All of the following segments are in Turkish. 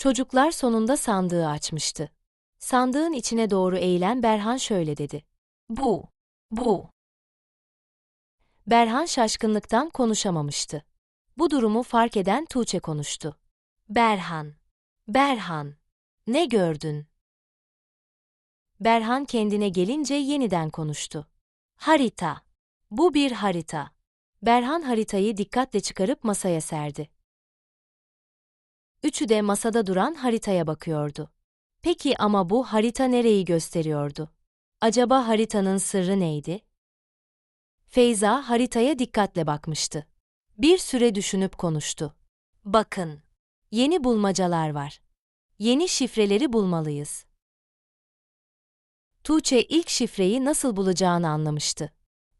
Çocuklar sonunda sandığı açmıştı. Sandığın içine doğru eğilen Berhan şöyle dedi. Bu, bu. Berhan şaşkınlıktan konuşamamıştı. Bu durumu fark eden Tuğçe konuştu. Berhan, Berhan, ne gördün? Berhan kendine gelince yeniden konuştu. Harita. Bu bir harita. Berhan haritayı dikkatle çıkarıp masaya serdi. Üçü de masada duran haritaya bakıyordu. Peki ama bu harita nereyi gösteriyordu? Acaba haritanın sırrı neydi? Feyza haritaya dikkatle bakmıştı. Bir süre düşünüp konuştu. Bakın, yeni bulmacalar var. Yeni şifreleri bulmalıyız. Tuğçe ilk şifreyi nasıl bulacağını anlamıştı.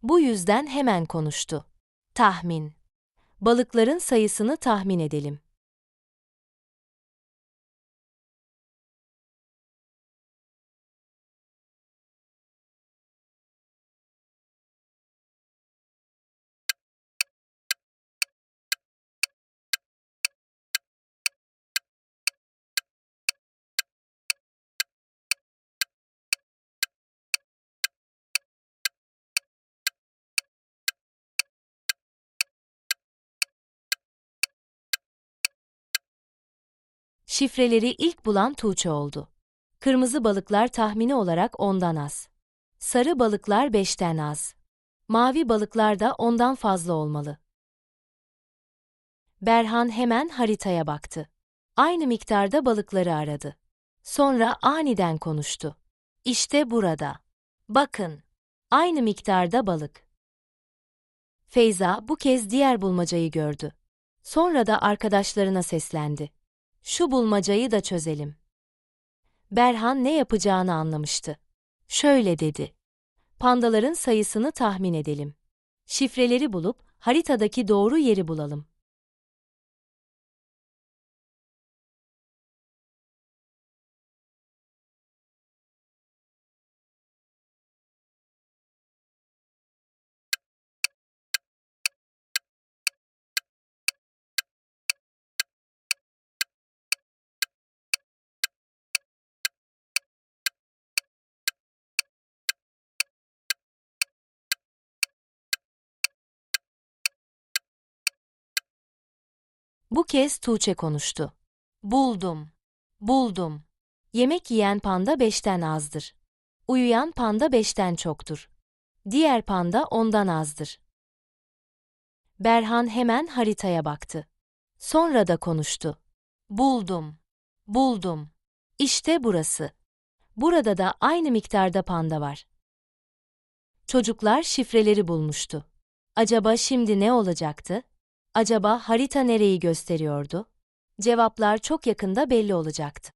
Bu yüzden hemen konuştu. Tahmin. Balıkların sayısını tahmin edelim. Şifreleri ilk bulan Tuğçe oldu. Kırmızı balıklar tahmini olarak ondan az. Sarı balıklar beşten az. Mavi balıklar da ondan fazla olmalı. Berhan hemen haritaya baktı. Aynı miktarda balıkları aradı. Sonra aniden konuştu. İşte burada. Bakın. Aynı miktarda balık. Feyza bu kez diğer bulmacayı gördü. Sonra da arkadaşlarına seslendi. Şu bulmacayı da çözelim. Berhan ne yapacağını anlamıştı. Şöyle dedi. Pandaların sayısını tahmin edelim. Şifreleri bulup haritadaki doğru yeri bulalım. Bu kez Tuğçe konuştu. Buldum. Buldum. Yemek yiyen panda beşten azdır. Uyuyan panda beşten çoktur. Diğer panda ondan azdır. Berhan hemen haritaya baktı. Sonra da konuştu. Buldum. Buldum. İşte burası. Burada da aynı miktarda panda var. Çocuklar şifreleri bulmuştu. Acaba şimdi ne olacaktı? Acaba harita nereyi gösteriyordu? Cevaplar çok yakında belli olacaktı.